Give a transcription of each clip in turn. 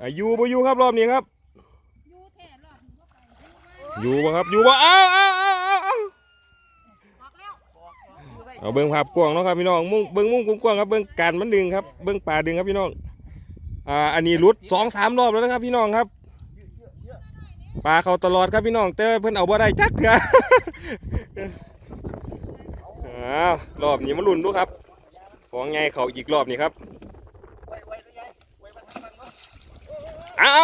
อะอยู่บ่อยู่ครับรอบนี้ครับอยู่แท้รอบนี้ก็ไปอยู่บ่ครับอยู่บ่อ้าวอ้าวอ้าวอ้าวอ้าวบอกแล้วเอาเบิ่งภาพกว้างเนาะครับพี่น้องมุ่งเบิ่งมุมกว้างๆครับเบิ่งการมันดึงครับเบิ่งปลาดึงครับพี่น้องอ่าอันนี้รุดสองสามรอบแล้วนะครับ พี่น้องครับปลาเขาตลอดครับพี่น้องแต่เพิ่นเอาบ่ได้จักเถื่ออ้าวรอบนี้มาลุ้นดูครับของไงเขาอีกรอบนี้ครับอ้า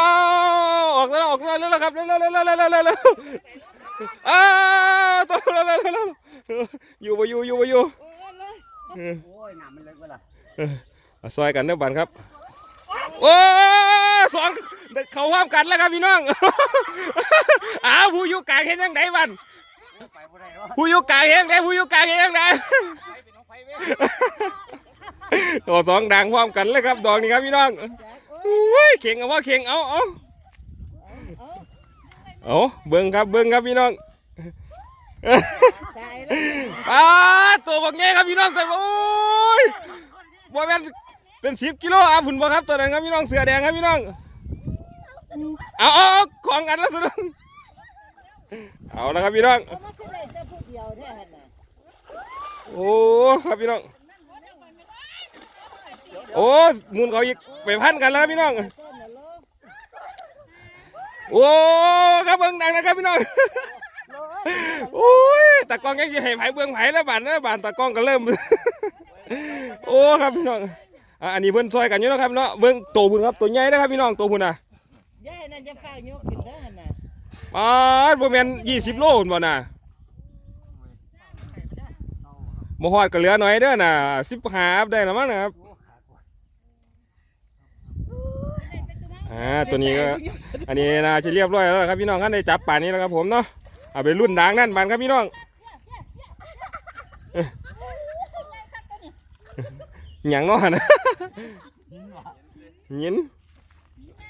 วออกแล้วออก แล้วแล้วครับแล้วแล้วแล้วแล้วแล้วอ้าวตัวแล้วแล้วแล้วอยู่บ่อยู่อยู่บ่อยู่เออเลยออโอ้ยน้ำมันเล็กเวล่ะเอาซอยกันเด้อบันครับโอ้สองเขาห้ามกันแล้วครับพี่น้อง อ้าวผู้อยู่กลางเห็นยังไงบันไปบ่ได้เนาะผู้อยู่กลางเห็นยังไงผู้อยู่กลางเห็นยังไง ไปเป็นน้องไฟเว้ยตัวสองดังพร้อมกันเลยครับดอกนี้ครับพี่น้องอุ้ยเข่งเอาว่าเข่งเอาเอา เอาเบิ้งครับเบิ้งครับพี่น้องตายแล้วอ้าตัวบักใหญ่ครับพี่น้องแต่ว่าโอ้ยบ่แม่นเป็นสิบกิโลอะผุนบ่ครับตัวนั้นครับพี่น้องเสือแดงครับพี่น้องเอาเอาเอาของกันแล้วสุดงเอาแล้วครับพี่น้องเอามาขึ้นได้แต่ผู้เดียวแท้หั่นน่ะโอ้ครับพี่น้องโอ้มูลเขาอีกไปพันกันแล้วครับพี่น้องต้นน่ะ โลโอ้ครับเบิ้งดังนะครับพี่น้องโลโอ้ยตากล้องยังจะให้ไผเบื้องไผแล้วบานแล้วบานตากล้องก็เริ่ม โอ้ครับพี่น้องอะอันนี้เพิ่นซอยกันอยู่เนาะครับเนาะเบิ้งโตพุ่นครับตัวใหญ่นะครับพี่น้องโตพุ่นน่ะยายนั่นจะฟ้าวยกขึ้นเด้อหั่นน่ะอ๋อบ่แม่น20โลพุ่นบ่น่ะบ่ฮอดก็เหลือหน่อยเด้อน่ะ15อัพได้แล้วมั้งนะครับ อ่าตัวนี้ก็อันนี้น่าจะเรียบร้อยแล้วล่ะครับพี่น้องท่านได้จับป่านนี้แล้วครับผมเนาะเอาไปรุ่นดังนั่นบานครับพี่น้องเอ้ยหยังเนาะนะยิน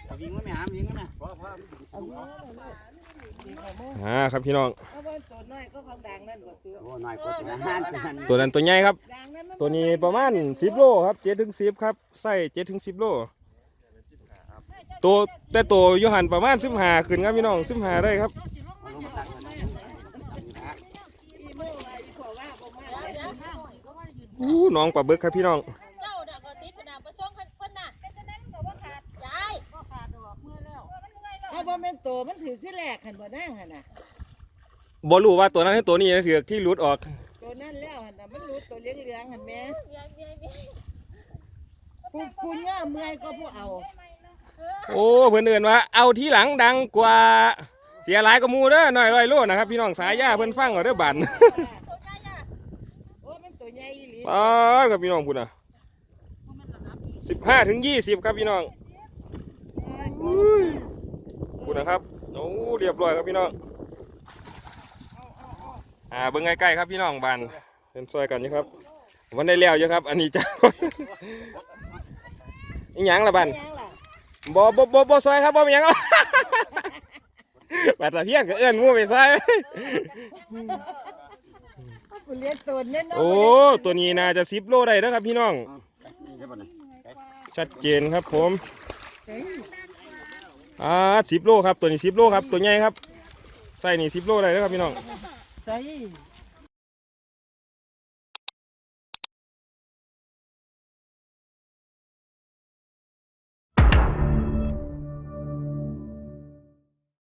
เอายิงก็ไม่หามยิงก็ไม่เพราะเพราะเอามือเอามืออ่าครับพี่น้องเอาไว้ตัวน้อยก็ของดังนั่นบ่ซื้อโอ้น้อยกว่าตัวห้านตัวนั้นตัวนั้นตัวใหญ่ครับดังนั้นมันตัวนี้ประมาณ10โลครับ7ถึง10ครับไส้7ถึง10โล ตัวแต่ตัวอยูหันประมาณ15ขึ้นครับพี่น้อง15ได้ครับเอาลงมาตักมันอีโม่ว่าอีพ่อว่าบ่มาแล้วอู้น้องปลาบึกครับพี่น้องเจ้าน่ะก็ติดพนาประสงค์เพิ่นน่ะเป็นจังได๋มันก็บ่ขาดยายบ่ขาดดอกมือแล้วเอาบ่แม่นโตมันถือที่แรกหั่นบ่นางหั่นน่ะบ่รู้ว่าตัวนั้นให้ตัวนี้นะเถือกที่หลุดออก ตัวนั้นแล้วหั่นน่ะมันรู้ตัวเหลืองๆหั่นแม่เมียเมียเมียผู้ผู้ย่อเมื่อยก็ผู้เอา โอ้เพื่อนเอื่นว่าเอาที่หลังดังกว่าเสียหลายก็มูเด้อหน่อยร้อยโลนะครับ พี่น้องสายย่าเพิ่นฟังเอาเด้อบันตัวใหญ่อะโอ้มันตัวใหญ่อีหลีอ๋อครับพี่น้องพุ่นน่ะสิบห้าถึงยี่สิบครับพี่น้องอุ้ยพุ่นนะครับโอ้เรียบร้อยครับพี่น้องอ่าเบิ่งใกล้ๆครับพี่น้องบันเป็นซอยกันอยู่ครับวันได้แล้วอยู่ครับ อันนี้จ้าอีหยังละบันไม่ยังล่ะ บ่บ่บ่บ่ซอยครับบ่มีหยังบาดตะเพียงก็เอื้อนหมู่ไปซอย กูเลี้ยงตัวเน้นเนาะโอ้ ตัวนี้น่าจะสิบโลได้แล้วครับพี่น้อง นี่ใช่ป่ะเนี่ยชัดเจนครับผมอ่าสิบโลครับ ตัวนี้สิบโลครับ ตัวใหญ่ครับไส้นี่สิบโลได้แล้วครับพี่น้อง ใส่